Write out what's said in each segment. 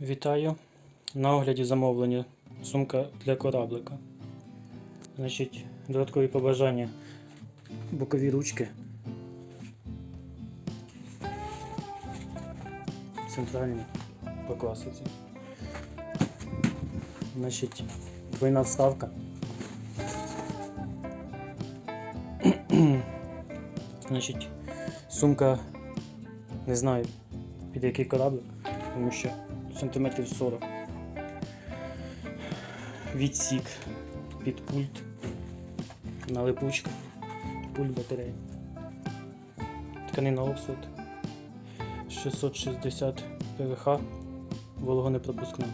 Вітаю. На огляді замовлення сумка для кораблика. Значить, додаткові побажання. Бокові ручки. Центральні по класиці. Значить, двойна вставка. Значить, сумка, не знаю, під який кораблик, тому що сантиметрів 40. Відсік під пульт на липучка, пульт батареї. Тканина оксид 660 ПВХ вологонепропускна.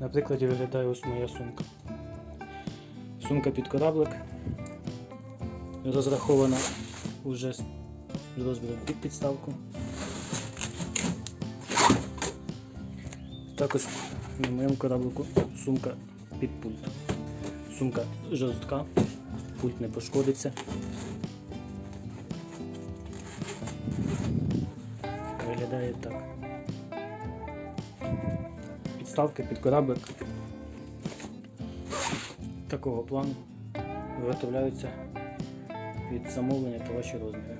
На прикладі виглядає ось моя сумка. Сумка під кораблик розрахована уже з розміром під підставку. Також на моєму кораблику сумка під пульт. Сумка жорстка, пульт не пошкодиться. Виглядає так. Підставки під кораблик такого плану виготовляються від замовлення та ваші розміри.